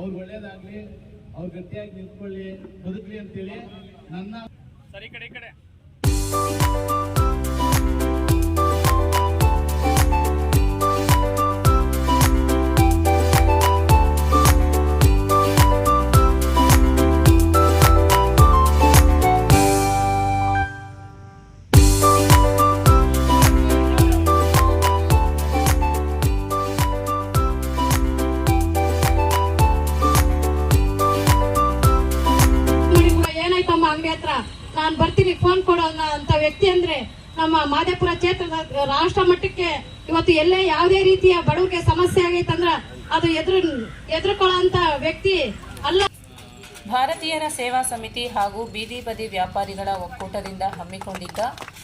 ಅವ್ರಿಗೆ ಒಳ್ಳೇದಾಗ್ಲಿ ಅವ್ರು ಗಟ್ಟಿಯಾಗಿ ನಿಂತ್ಕೊಳ್ಳಿ ಬದುಕಲಿ ಅಂತೇಳಿ ನನ್ನ ಸರಿ ಕಡೆ ಈ ಕಡೆ. ನಾನ್ ಬರ್ತೀನಿ ಫೋನ್ ಕೊಡೋಣ ಅಂತ ವ್ಯಕ್ತಿ ಅಂದ್ರೆ ನಮ್ಮ ಮಾದೇಪುರ ಕ್ಷೇತ್ರದ ರಾಷ್ಟ್ರ ಮಟ್ಟಕ್ಕೆ ಇವತ್ತು ಎಲ್ಲೇ ಯಾವುದೇ ರೀತಿಯ ಬಡವರಿಗೆ ಸಮಸ್ಯೆ ಆಗೈತಂದ್ರ ಅದು ಎದುರು, ಎದುರ್ಕೊಳ್ಳೋ ವ್ಯಕ್ತಿ ಭಾರತೀಯರ ಸೇವಾ ಸಮಿತಿ ಹಾಗೂ ಬೀದಿ ಬದಿ ವ್ಯಾಪಾರಿಗಳ ಒಕ್ಕೂಟದಿಂದ ಹಮ್ಮಿಕೊಂಡಿದ್ದ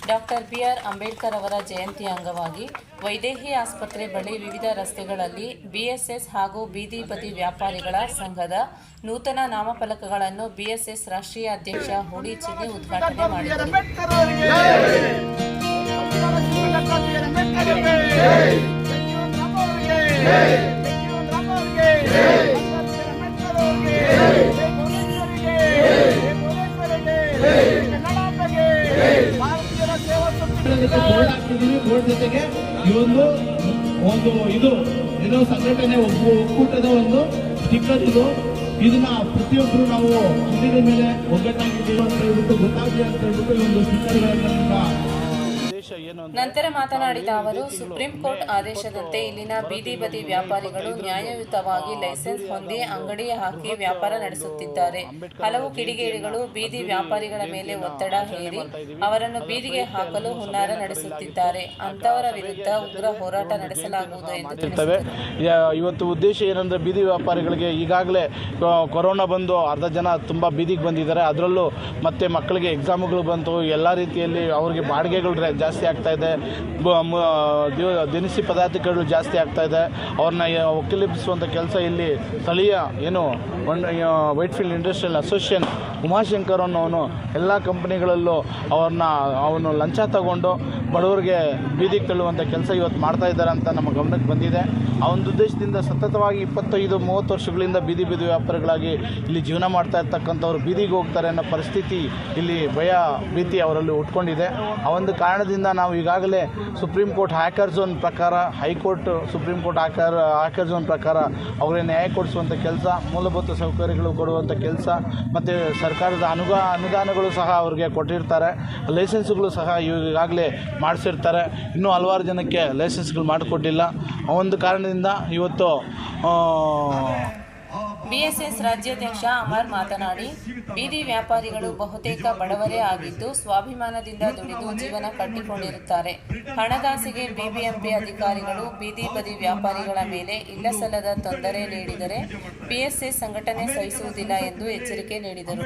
ಡಾಕ್ಟರ್ ಬಿಆರ್ ಅಂಬೇಡ್ಕರ್ ಅವರ ಜಯಂತಿ ಅಂಗವಾಗಿ ವೈದೇಹಿ ಆಸ್ಪತ್ರೆ ಬಳಿ ವಿವಿಧ ರಸ್ತೆಗಳಲ್ಲಿ ಬಿಎಸ್ಎಸ್ ಹಾಗೂ ಬೀದಿ ಬದಿ ವ್ಯಾಪಾರಿಗಳ ಸಂಘದ ನೂತನ ನಾಮಫಲಕಗಳನ್ನು ಬಿಎಸ್ಎಸ್ ರಾಷ್ಟ್ರೀಯ ಅಧ್ಯಕ್ಷ ಹುಡಿ ಚಿನ್ನಿ ಉದ್ಘಾಟನೆ ಮಾಡಿದರು. ಹಾಕ್ತಿದೀವಿ ಬೋರ್ಡ್ ಜೊತೆಗೆ ಈ ಒಂದು ಒಂದು ಇದು ಏನೋ ಸಂಘಟನೆ ಒಕ್ಕೂಟದ ಒಂದು ಸ್ಟಿಕ್ಕರ್ ಇದು ಇದನ್ನ ಪ್ರತಿಯೊಬ್ಬರು ನಾವು ಅಂಗಡಿ ಮೇಲೆ ಒಗ್ಗಟ್ಟಾಗಿದ್ದೀವಿ ಅಂತ ಹೇಳ್ಬಿಟ್ಟು ಗೊತ್ತಾಗಲಿ ಅಂತ ಹೇಳ್ಬಿಟ್ಟು ಈ ಒಂದು ಸ್ಟಿಕ್ಕರ್ಗಳನ್ನ ನಂತರ ಮಾತನಾಡಿದ ಅವರು ಸುಪ್ರೀಂ ಕೋರ್ಟ್ ಆದೇಶದಂತೆ ಇಲ್ಲಿನ ಬೀದಿ ಬದಿ ವ್ಯಾಪಾರಿಗಳು ನ್ಯಾಯಯುತವಾಗಿ ಲೈಸೆನ್ಸ್ ಹೊಂದಿ ಅಂಗಡಿ ಹಾಕಿ ವ್ಯಾಪಾರ ನಡೆಸುತ್ತಿದ್ದಾರೆ. ಹಲವು ಕಿಡಿಗೇಡಿಗಳು ಬೀದಿ ವ್ಯಾಪಾರಿಗಳ ಮೇಲೆ ಒತ್ತಡ ಹೇರಿ ಅವರನ್ನು ಬೀದಿಗೆ ಹಾಕಲು ಹುನ್ನಾರ ನಡೆಸುತ್ತಿದ್ದಾರೆ. ಅಂತವರ ವಿರುದ್ಧ ಉಗ್ರ ಹೋರಾಟ ನಡೆಸಲಾಗುವುದು ಎಂದು ಇವತ್ತು ಉದ್ದೇಶ ಏನಂದ್ರೆ ಬೀದಿ ವ್ಯಾಪಾರಿಗಳಿಗೆ ಈಗಾಗಲೇ ಕೊರೋನಾ ಬಂದು ಅರ್ಧ ಜನ ತುಂಬ ಬೀದಿಗೆ ಬಂದಿದ್ದಾರೆ. ಅದರಲ್ಲೂ ಮತ್ತೆ ಮಕ್ಕಳಿಗೆ ಎಕ್ಸಾಮ್ಗಳು ಬಂತು. ಎಲ್ಲ ರೀತಿಯಲ್ಲಿ ಅವರಿಗೆ ಬಾಡಿಗೆಗಳು ರೆ- ಜಾಸ್ತಿ ಆಗ್ತಾ ಇದೆ. ದಿನಸಿ ಪದಾರ್ಥಗಳು ಜಾಸ್ತಿ ಆಗ್ತಾ ಇದೆ. ಅವ್ರನ್ನ ಒಕ್ಕಲಿಪಿಸುವಂಥ ಕೆಲಸ ಇಲ್ಲಿ ಸ್ಥಳೀಯ ಏನು white field industrial association Umashankar ಅನ್ನೋನು ಎಲ್ಲ ಕಂಪ್ನಿಗಳಲ್ಲೂ ಅವ್ರನ್ನ, ಅವನು ಲಂಚ ತಗೊಂಡು ಬಡವರಿಗೆ ಬೀದಿಗೆ ತಳ್ಳುವಂಥ ಕೆಲಸ ಇವತ್ತು ಮಾಡ್ತಾ ಇದ್ದಾರೆ ಅಂತ ನಮ್ಮ ಗಮನಕ್ಕೆ ಬಂದಿದೆ. ಆ ಒಂದು ಉದ್ದೇಶದಿಂದ ಸತತವಾಗಿ ಇಪ್ಪತ್ತೈದು, ಮೂವತ್ತು ವರ್ಷಗಳಿಂದ ಬೀದಿ ಬೀದಿ ವ್ಯಾಪಾರಿಗಳಾಗಿ ಇಲ್ಲಿ ಜೀವನ ಮಾಡ್ತಾ ಇರ್ತಕ್ಕಂಥವ್ರು ಬೀದಿಗೆ ಹೋಗ್ತಾರೆ ಅನ್ನೋ ಪರಿಸ್ಥಿತಿ ಇಲ್ಲಿ ಭಯ, ಭೀತಿ ಅವರಲ್ಲಿ ಉಟ್ಕೊಂಡಿದೆ. ಆ ಒಂದು ಕಾರಣದಿಂದ ನಾವು ಈಗಾಗಲೇ ಸುಪ್ರೀಂ ಕೋರ್ಟ್ ಹ್ಯಾಕರ್ ಝೋನ್ ಪ್ರಕಾರ high court supreme court hawker hawker zone ಪ್ರಕಾರ ಅವರಿಗೆ ನ್ಯಾಯ ಕೊಡಿಸುವಂಥ ಕೆಲಸ, ಮೂಲಭೂತ ಸೌಕರ್ಯಗಳು ಕೊಡುವಂಥ ಕೆಲಸ, ಮತ್ತು ಸರ್ಕಾರದ ಅನುಗಾ, ಅನುದಾನಗಳು ಸಹ ಅವ್ರಿಗೆ ಕೊಟ್ಟಿರ್ತಾರೆ. ಲೈಸೆನ್ಸ್ಗಳು ಸಹ ಈಗಾಗಲೇ ಮಾಡಿಸಿರ್ತಾರೆ. ಇನ್ನೂ ಹಲವಾರು ಜನಕ್ಕೆ ಲೈಸೆನ್ಸ್ಗಳು ಮಾಡಿಕೊಟ್ಟಿಲ್ಲ. ಒಂದು ಕಾರಣದಿಂದ ಇವತ್ತು ಬಿಎಸ್ಎಸ್ ರಾಜ್ಯಾಧ್ಯಕ್ಷ ಅಮರ್ ಮಾತನಾಡಿ, ಬೀದಿ ವ್ಯಾಪಾರಿಗಳು ಬಹುತೇಕ ಬಡವರೇ ಆಗಿದ್ದು ಸ್ವಾಭಿಮಾನದಿಂದ ದುಡಿದು ಜೀವನ ಕಟ್ಟಿಕೊಂಡಿರುತ್ತಾರೆ. ಹಣದಾಸಿಗೆ ಬಿಬಿಎಂಪಿ ಅಧಿಕಾರಿಗಳು ಬೀದಿ ಬದಿ ವ್ಯಾಪಾರಿಗಳ ಮೇಲೆ ಇಲ್ಲಸಲ್ಲದ ತೊಂದರೆ ನೀಡಿದರೆ ಬಿಎಸ್ಎಸ್ ಸಂಘಟನೆ ಸಹಿಸುವುದಿಲ್ಲ ಎಂದು ಎಚ್ಚರಿಕೆ ನೀಡಿದರು.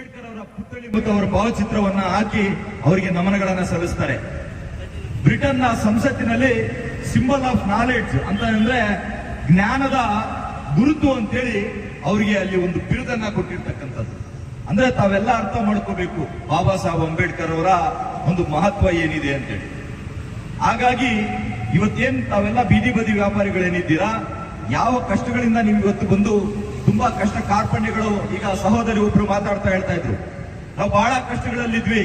ಭಾವಚಿತ್ರವನ್ನ ಹಾಕಿ ಅವರಿಗೆ ನಮನಗಳನ್ನು ಸಲ್ಲಿಸ್ತಾರೆ. ಬ್ರಿಟನ್ನ ಸಂಸತ್ತಿನಲ್ಲಿ ಸಿಂಬಲ್ ಆಫ್ ನಾಲೆಡ್ಜ್ ಅಂತ ಅಂದ್ರೆ ಜ್ಞಾನದ ಗುರುತು ಅಂತೇಳಿ ಅವರಿಗೆ ಅಲ್ಲಿ ಒಂದು ಬಿರುದನ್ನ ಕೊಟ್ಟಿರ್ತಕ್ಕಂಥದ್ದು. ಅಂದ್ರೆ ತಾವೆಲ್ಲ ಅರ್ಥ ಮಾಡ್ಕೋಬೇಕು, ಬಾಬಾ ಸಾಹೇಬ್ ಅಂಬೇಡ್ಕರ್ ಅವರ ಒಂದು ಮಹತ್ವ ಏನಿದೆ ಅಂತೇಳಿ. ಹಾಗಾಗಿ ಇವತ್ತೇನ್ ತಾವೆಲ್ಲ ಬೀದಿ ಬದಿ ವ್ಯಾಪಾರಿಗಳೇನಿದ್ದೀರಾ? ಯಾವ ಕಷ್ಟಗಳಿಂದ ನೀವು ಇವತ್ತು ಬಂದು ತುಂಬಾ ಕಷ್ಟ ಕಾರ್ಪಣ್ಯಗಳು ಈಗ ಸಹೋದರಿ ಒಬ್ರು ಮಾತಾಡ್ತಾ ಹೇಳ್ತಾ ಇದ್ರು. ನಾವು ಬಹಳ ಕಷ್ಟಗಳಲ್ಲಿದ್ವಿ.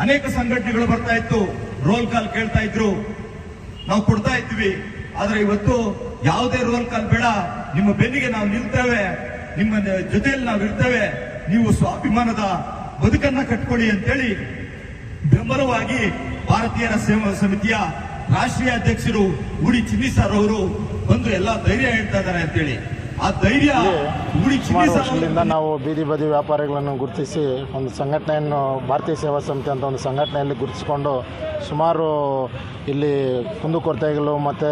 ಅನೇಕ ಸಂಘಟನೆಗಳು ಬರ್ತಾ ಇತ್ತು. ರೋಲ್ ಕಾಲ್ ಕೇಳ್ತಾ ಇದ್ರು. ನಾವು ಕೊಡ್ತಾ ಇದ್ವಿ. ಆದ್ರೆ ಇವತ್ತು ಯಾವುದೇ ರೋಲ್ ಕಾಲ್ ಬೇಡ. ನಿಮ್ಮ ಬೆನ್ನಿಗೆ ನಾವು ನಿಲ್ತೇವೆ. ನಿಮ್ಮ ಜೊತೆಯಲ್ಲಿ ನಾವು ಇರ್ತೇವೆ. ನೀವು ಸ್ವಾಭಿಮಾನದ ಬದುಕನ್ನ ಕಟ್ಕೊಳ್ಳಿ ಅಂತೇಳಿ ಬೆಂಬಲವಾಗಿ ಭಾರತೀಯರ ಸೇವಾ ಸಮಿತಿಯ ರಾಷ್ಟ್ರೀಯ ಅಧ್ಯಕ್ಷರು ಉಡಿ ಚಿನ್ನಿಸಾರ್ ಅವರು ಬಂದು ಎಲ್ಲ ಧೈರ್ಯ ಹೇಳ್ತಾ ಇದ್ದಾರೆ ಅಂತೇಳಿ. ಸುಮಾರು ಸರ್ ವರ್ಷಗಳಿಂದ ನಾವು ಬೀದಿ ಬದಿ ವ್ಯಾಪಾರಿಗಳನ್ನು ಗುರುತಿಸಿ ಒಂದು ಸಂಘಟನೆಯನ್ನು ಭಾರತೀಯ ಸೇವಾ ಸಮಿತಿ ಅಂತ ಒಂದು ಸಂಘಟನೆಯಲ್ಲಿ ಗುರುತಿಸಿಕೊಂಡು ಸುಮಾರು ಇಲ್ಲಿ ಕುಂದುಕೊರತೆಗಳು ಮತ್ತು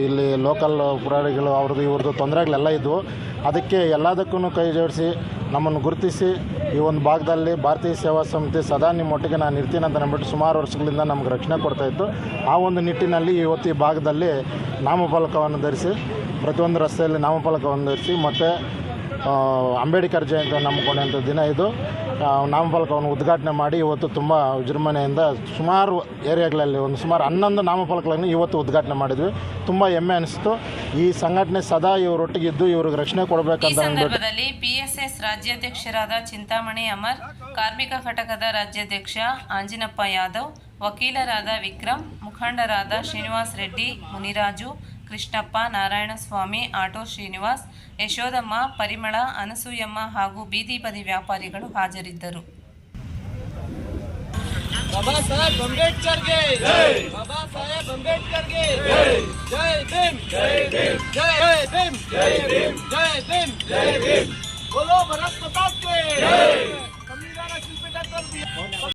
ಇಲ್ಲಿ ಲೋಕಲ್ ಪುರಾಣಿಗಳು ಅವ್ರದ್ದು ಇವ್ರದ್ದು ತೊಂದರೆಗಳೆಲ್ಲ ಇದ್ದವು ಅದಕ್ಕೆ ಎಲ್ಲದಕ್ಕೂ ಕೈ ಜೋಡಿಸಿ ನಮ್ಮನ್ನು ಗುರುತಿಸಿ ಈ ಒಂದು ಭಾಗದಲ್ಲಿ ಭಾರತೀಯ ಸೇವಾ ಸಮಿತಿ ಸದಾ ನಿಮ್ಮೊಟ್ಟಿಗೆ ನಾನು ಇರ್ತೀನಿ ಅಂತ ನಂಬಿಟ್ಟು ಸುಮಾರು ವರ್ಷಗಳಿಂದ ನಮ್ಗೆ ರಕ್ಷಣೆ ಕೊಡ್ತಾಯಿತ್ತು ಆ ಒಂದು ನಿಟ್ಟಿನಲ್ಲಿ ಇವತ್ತು ಈ ಭಾಗದಲ್ಲಿ ನಾಮಫಲಕವನ್ನು ಧರಿಸಿ, ಪ್ರತಿಯೊಂದು ರಸ್ತೆಯಲ್ಲಿ ನಾಮಫಲಕವನ್ನು ಧರಿಸಿ, ಮತ್ತು ಅಂಬೇಡ್ಕರ್ ಜಯಂತಿ ನಂಬಿಕೊಂಡಂಥ ದಿನ ಇದು. ನಾಮಫಲಕವನ್ನು ಉದ್ಘಾಟನೆ ಮಾಡಿ ಇವತ್ತು ತುಂಬ ವಿಜೃಂಭಣೆಯಿಂದ ಸುಮಾರು ಏರಿಯಾಗಳಲ್ಲಿ ಒಂದು ಸುಮಾರು ಹನ್ನೊಂದು ನಾಮಫಲಕಗಳನ್ನು ಇವತ್ತು ಉದ್ಘಾಟನೆ ಮಾಡಿದ್ವಿ. ತುಂಬ ಹೆಮ್ಮೆ ಅನಿಸ್ತು. ಈ ಸಂಘಟನೆ ಸದಾ ಇವರೊಟ್ಟಿಗಿದ್ದು ಇವ್ರಿಗೆ ರಕ್ಷಣೆ ಕೊಡಬೇಕಂತ ಸಂದರ್ಭದಲ್ಲಿ ಪಿಎಸ್ಎಸ್ ರಾಜ್ಯಾಧ್ಯಕ್ಷರಾದ ಚಿಂತಾಮಣಿ ಅಮರ್ ಕಾರ್ಮಿಕ ಘಟಕದ ರಾಜ್ಯಾಧ್ಯಕ್ಷ ಆಂಜಿನಪ್ಪ ಯಾದವ್ ವಕೀಲರಾದ ವಿಕ್ರಮ್ ಮುಖಂಡರಾದ ಶ್ರೀನಿವಾಸ್ ರೆಡ್ಡಿ ಮುನಿರಾಜು ಕೃಷ್ಣಪ್ಪ ನಾರಾಯಣಸ್ವಾಮಿ ಆಟೋ ಶ್ರೀನಿವಾಸ್ ಯಶೋದಮ್ಮ ಪರಿಮಳ ಅನಸೂಯಮ್ಮ ಹಾಗೂ ಬೀದಿ ಬದಿ ವ್ಯಾಪಾರಿಗಳು ಹಾಜರಿದ್ದರು. ಬಾಬಾ ಸಾಹೇಬ್ ಅಂಬೇಡ್ಕರ್ ಜೈ ಬಾಬಾ ಸಾಹೇಬ್ ಅಂಬೇಡ್ಕರ್ ಜೈ ಭೀಮ್. ಜೈ ಭೀಮ್. ಜೈ ಭೀಮ್. ಜೈ ಭೀಮ್. ಜೈ ಭೀಮ್. ಜೈ ಭೀಮ್. ಬೋಲೋ ಭರತ್ ಪ್ರತಾಪ್